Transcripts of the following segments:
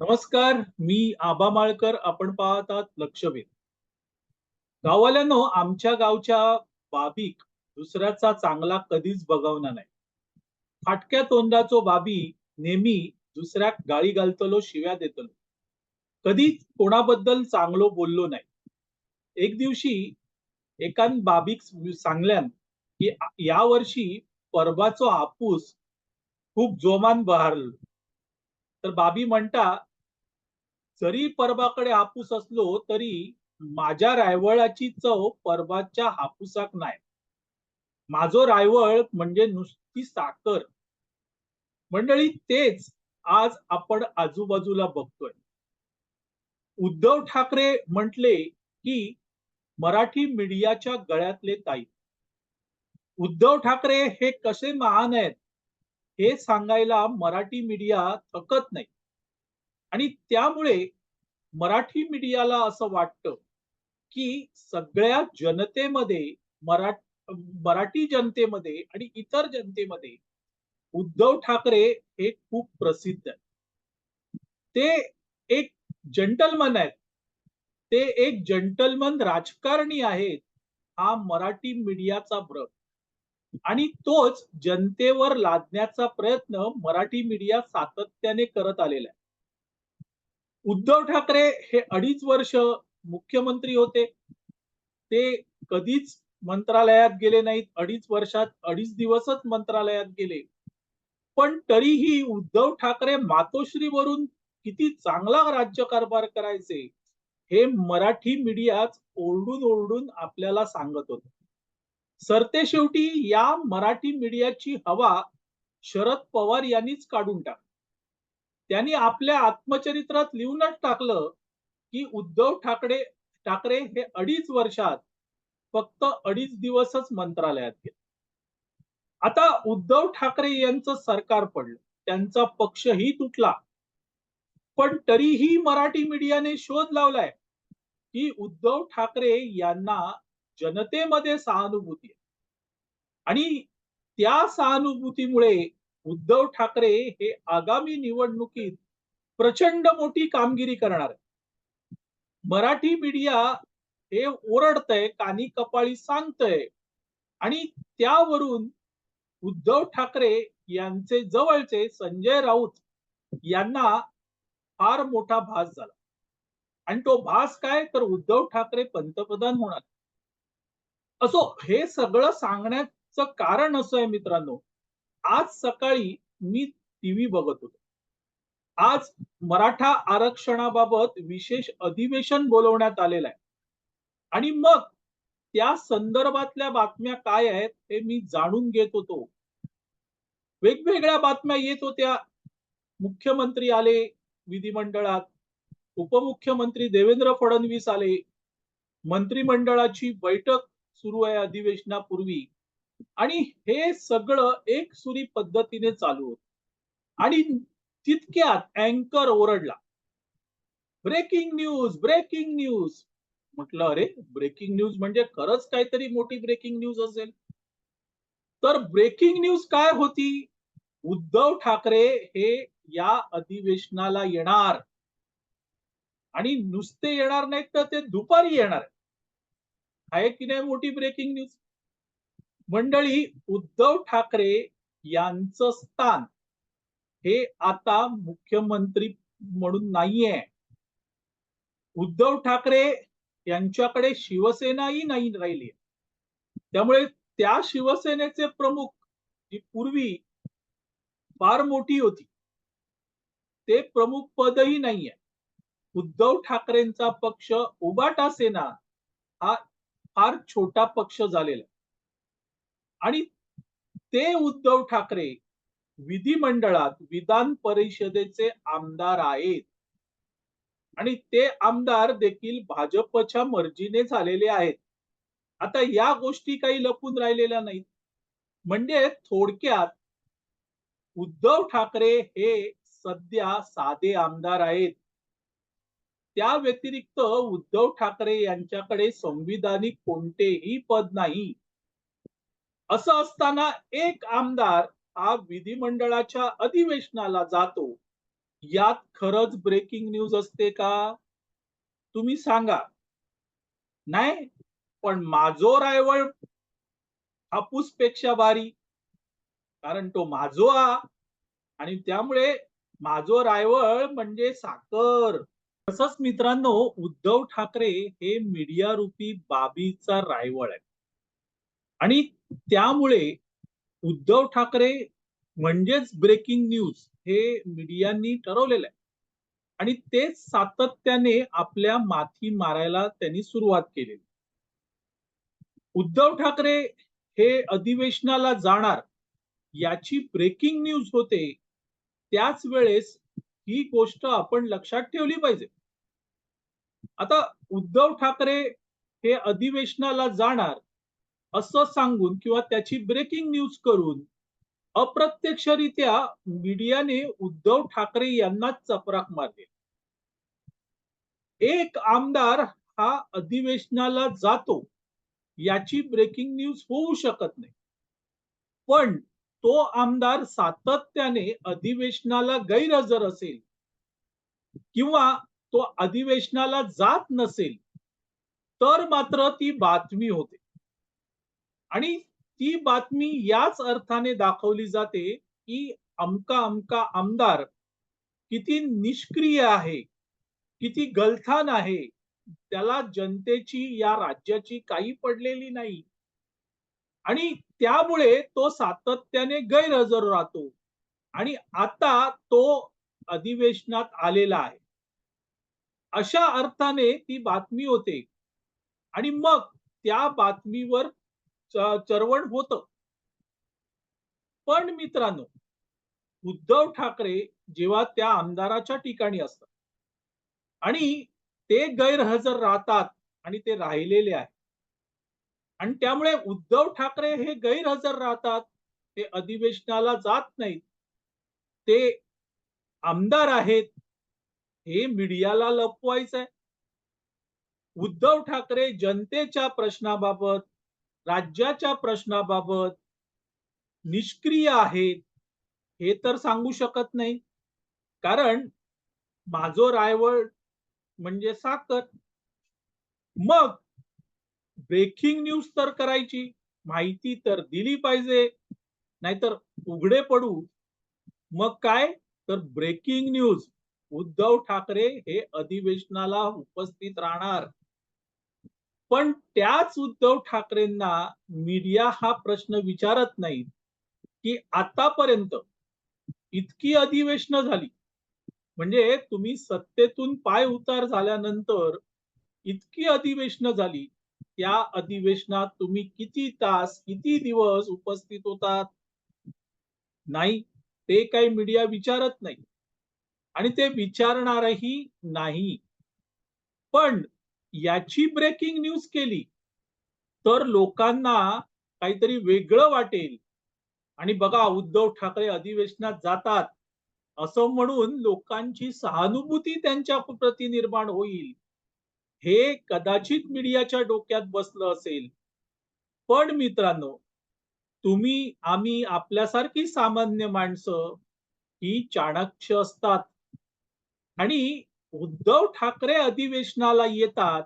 नमस्कार मी आबा माळकर आपण पाहतात लक्षवेध. गाववाल्यांनो आमच्या गावच्या बाबीक दुसऱ्याचा चांगला कधीच बघवणार नाही. फाटक्या तोंडाचो बाबी नेहमी दुसऱ्याक गाळी घालतलो शिव्या देतलो. कधीच कोणाबद्दल चांगलो बोललो नाही. एक दिवशी एकान बाबीक सांगल्यान की या वर्षी परबाचो हापूस खूप जोमान बहारलो. तर बाबी म्हणता जरी परबाकडे हापूस असलो तरी माझ्या रायवळाची चव परबाच्या हापूसाक नाही माझो रायवळ म्हणजे नुसती साखर. मंडळी तेच आज आपण आजूबाजूला बघतोय. उद्धव ठाकरे म्हटले की मराठी मीडियाच्या गळ्यातले ताई. उद्धव ठाकरे हे कसे महान आहेत हे सांगायला मराठी मीडिया थकत नाही. आणि त्यामुळे मराठी मीडियाला असं वाटतं की सगळ्या जनतेमध्ये मरा मराठी जनतेमध्ये आणि इतर जनतेमध्ये उद्धव ठाकरे हे खूप प्रसिद्ध आहेत. ते एक जंटलमन आहेत. ते एक जंटलमन राजकारणी आहेत हा मराठी मीडियाचा भ्रम. आणि तोच जनतेवर लादण्याचा प्रयत्न मराठी मीडिया सातत्याने करत आलेला आहे. उद्धव ठाकरे हे अडीच वर्ष मुख्यमंत्री होते. ते कधीच मंत्रालयात गेले नाहीत. अडीच वर्षात अडीच दिवसच मंत्रालयात गेले. पण तरीही उद्धव ठाकरे मातोश्रीवरून किती चांगला राज्यकारभार करायचे हे मराठी मीडियाच ओरडून ओरडून आपल्याला सांगत होत. सरते शेवटी या मराठी मीडियाची हवा शरद पवार यांनीच काढून टाक त्यांनी आपल्या आत्मचरित्रात लिहूनच टाकलं की उद्धव ठाकरे ठाकरे हे अडीच वर्षात फक्त अडीच दिवसच मंत्रालयात गेले. आता उद्धव ठाकरे यांचं सरकार पडलं त्यांचा पक्षही तुटला. पण तरीही मराठी मीडियाने शोध लावलाय की उद्धव ठाकरे यांना जनतेमध्ये सहानुभूती आहे. आणि त्या सहानुभूतीमुळे उद्धव ठाकरे हे आगामी निवडणुकीत प्रचंड मोठी कामगिरी करणार आहे मराठी मीडिया हे ओरडतय कानी कपाळी सांगतय. आणि त्यावरून उद्धव ठाकरे यांचे जवळचे संजय राऊत यांना फार मोठा भास झाला. आणि तो भास काय? तर उद्धव ठाकरे पंतप्रधान होणार. असो हे सगळं सांगण्याचं कारण असं आहे मित्रांनो. आज सकाळी मी टीव्ही बघत होतो. आज मराठा आरक्षणाबाबत विशेष अधिवेशन बोलवण्यात आलेलं आहे. आणि मग त्या संदर्भातल्या बातम्या काय आहेत हे मी जाणून घेत होतो. वेगवेगळ्या बातम्या येत होत्या. मुख्यमंत्री आले विधिमंडळात. उपमुख्यमंत्री देवेंद्र फडणवीस आले. मंत्रिमंडळाची बैठक सुरू आहे अधिवेशनापूर्वी. आणि हे सगळं एक सुरी पद्धतीने चालू होत. आणि तितक्यात अँकर ओरडला ब्रेकिंग न्यूज ब्रेकिंग न्यूज. म्हटलं अरे ब्रेकिंग न्यूज म्हणजे खरंच काहीतरी मोठी ब्रेकिंग न्यूज असेल. तर ब्रेकिंग न्यूज काय होती? उद्धव ठाकरे हे या अधिवेशनाला येणार. आणि नुसते येणार नाहीत तर ते दुपारी येणार आहे की नाही मोठी ब्रेकिंग न्यूज? मंडळी उद्धव ठाकरे यांचं स्थान हे आता मुख्यमंत्री म्हणून नाहीये. उद्धव ठाकरे यांच्याकडे शिवसेनाही नाही राहिली त्यामुळे त्या शिवसेनेचे प्रमुख जी पूर्वी फार मोठी होती ते प्रमुख पदही नाहीये. उद्धव ठाकरेंचा पक्ष उबाटा सेना हा फार छोटा पक्ष झालेला आणि ते उद्धव ठाकरे विधिमंडळात विधान परिषदेचे आमदार आहेत. आणि ते आमदार देखील भाजपच्या मर्जीने झालेले आहेत. आता या गोष्टी काही लपून राहिलेल्या नाहीत. म्हणजे थोडक्यात उद्धव ठाकरे हे सध्या साधे आमदार आहेत. त्या व्यतिरिक्त उद्धव ठाकरे यांच्याकडे संविधानिक कोणतेही पद नाही. असं असताना एक आमदार हा विधिमंडळाच्या अधिवेशनाला जातो. यात खरंच ब्रेकिंग न्यूज असते का? तुम्ही सांगा. नाही पण माझो रायवळ हापूसपेक्षा भारी. कारण तो माझोआ आणि त्यामुळे माझो रायवळ म्हणजे साखर. तसंच मित्रांनो उद्धव ठाकरे हे मीडिया रूपी बाबीचा रायवळ आहे आणि त्यामुळे उद्धव ठाकरे म्हणजेच ब्रेकिंग न्यूज हे मीडियांनी ठरवलेलं आहे. आणि तेच सातत्याने आपल्या माथी मारायला त्यांनी सुरुवात केलेली. उद्धव ठाकरे हे अधिवेशनाला जाणार याची ब्रेकिंग न्यूज होते त्याच वेळेस ही गोष्ट आपण लक्षात ठेवली पाहिजे. आता उद्धव ठाकरे हे अधिवेशनाला जाणार असं सांगून किंवा त्याची ब्रेकिंग न्यूज करून अप्रत्यक्षरित्या मीडियाने उद्धव ठाकरे यांना चपराक मारले. एक आमदार हा अधिवेशनाला जातो याची ब्रेकिंग न्यूज होऊ शकत नाही. पण तो आमदार सातत्याने अधिवेशनाला गैरहजर असेल किंवा तो अधिवेशनाला जात नसेल तर मात्र ती बातमी होते. आणि ती बातमी याच अर्थाने दाखवली जाते की अमका अमका आमदार किती निष्क्रिय आहे किती गलथान आहे त्याला जनतेची या राज्याची काही पडलेली नाही. आणि त्यामुळे तो सातत्याने गैरहजर राहतो आणि आता तो अधिवेशनात आलेला आहे. अशा अर्थाने ती बातमी होते. आणि मग त्या बातमीवर चरवण होत. पण मित्रांनो उद्धव ठाकरे जेव्हा त्या आमदाराच्या ठिकाणी असतात आणि ते गैरहजर राहतात आणि ते राहिलेले आहे आणि त्यामुळे उद्धव ठाकरे हे गैरहजर राहतात ते अधिवेशनाला जात नाहीत ते आमदार आहेत हे मीडियाला लपवायचं आहे उद्धव ठाकरे जनतेच्या प्रश्नाबाबत राज्याच्या प्रश्नाबाबत निष्क्रिय आहेत हे तर सांगू शकत नाही. कारण माझो रायवळ म्हणजे साखर. मग ब्रेकिंग न्यूज तर करायची माहिती तर दिली पाहिजे नाहीतर उघडे पडू. मग काय? तर ब्रेकिंग न्यूज उद्धव ठाकरे हे अधिवेशनाला उपस्थित राहणार. पण त्याच उद्धव ठाकरेंना मीडिया हा प्रश्न विचारत नाही की आतापर्यंत इतकी अधिवेशन झाली. म्हणजे तुम्ही सत्तेतून पाय उतार झाल्यानंतर इतकी अधिवेशन झाली. त्या अधिवेशनात तुम्ही किती तास किती दिवस उपस्थित होतात? नाही ते काही मीडिया विचारत नाही आणि ते विचारणारही नाही. पण याची ब्रेकिंग न्यूज केली तर लोकांना काहीतरी वेगळं वाटेल. आणि बघा उद्धव ठाकरे अधिवेशनात जातात. असं म्हणून लोकांची सहानुभूती त्यांच्या प्रती निर्माण होईल. हे कदाचित मीडियाच्या डोक्यात बसलं असेल. पण मित्रांनो तुम्ही आम्ही आपल्यासारखी सामान्य माणसं ही चाणक्य असतात. आणि उद्धव ठाकरे अधिवेशनाला येतात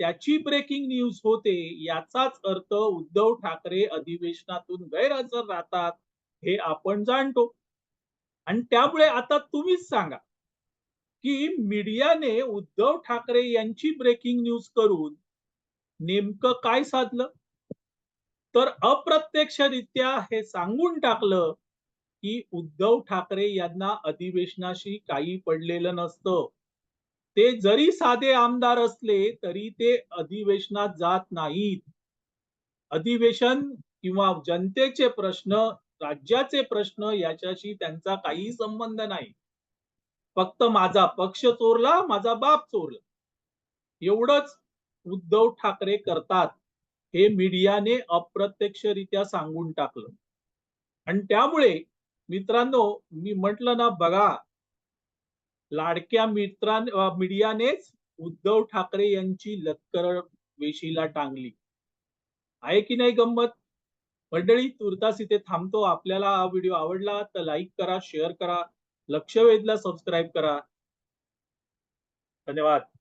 त्याची ब्रेकिंग न्यूज होते याचाच अर्थ उद्धव ठाकरे अधिवेशनातून गैरहजर राहतात हे आपण जाणतो. आणि त्यामुळे आता तुम्हीच सांगा की मीडियाने उद्धव ठाकरे यांची ब्रेकिंग न्यूज करून नेमकं काय साधलं? तर अप्रत्यक्षरित्या हे सांगून टाकलं की उद्धव ठाकरे यांना अधिवेशनाशी काही पडलेलं नसतं. ते जरी साधे आमदार असले तरी ते अधिवेशनात जात नाहीत. अधिवेशन किंवा जनतेचे प्रश्न राज्याचे प्रश्न याच्याशी त्यांचा काही संबंध नाही. फक्त माझा पक्ष चोरला माझा बाप चोरला. एवढंच उद्धव ठाकरे करतात. हे मीडियाने अप्रत्यक्षरित्या सांगून टाकलं. आणि त्यामुळे मित्रांनो मी म्हटलं ना बघा लाडक्या मित्रां मीडियानेच उद्धव ठाकरे यांची लत्कर वेशीला टांगली. आहे की नाही गंमत? मंडळी तुर्तास इथे थांबतो. आपल्याला हा व्हिडिओ आवडला तर लाईक करा शेअर करा लक्षवेधला सबस्क्राईब करा. धन्यवाद.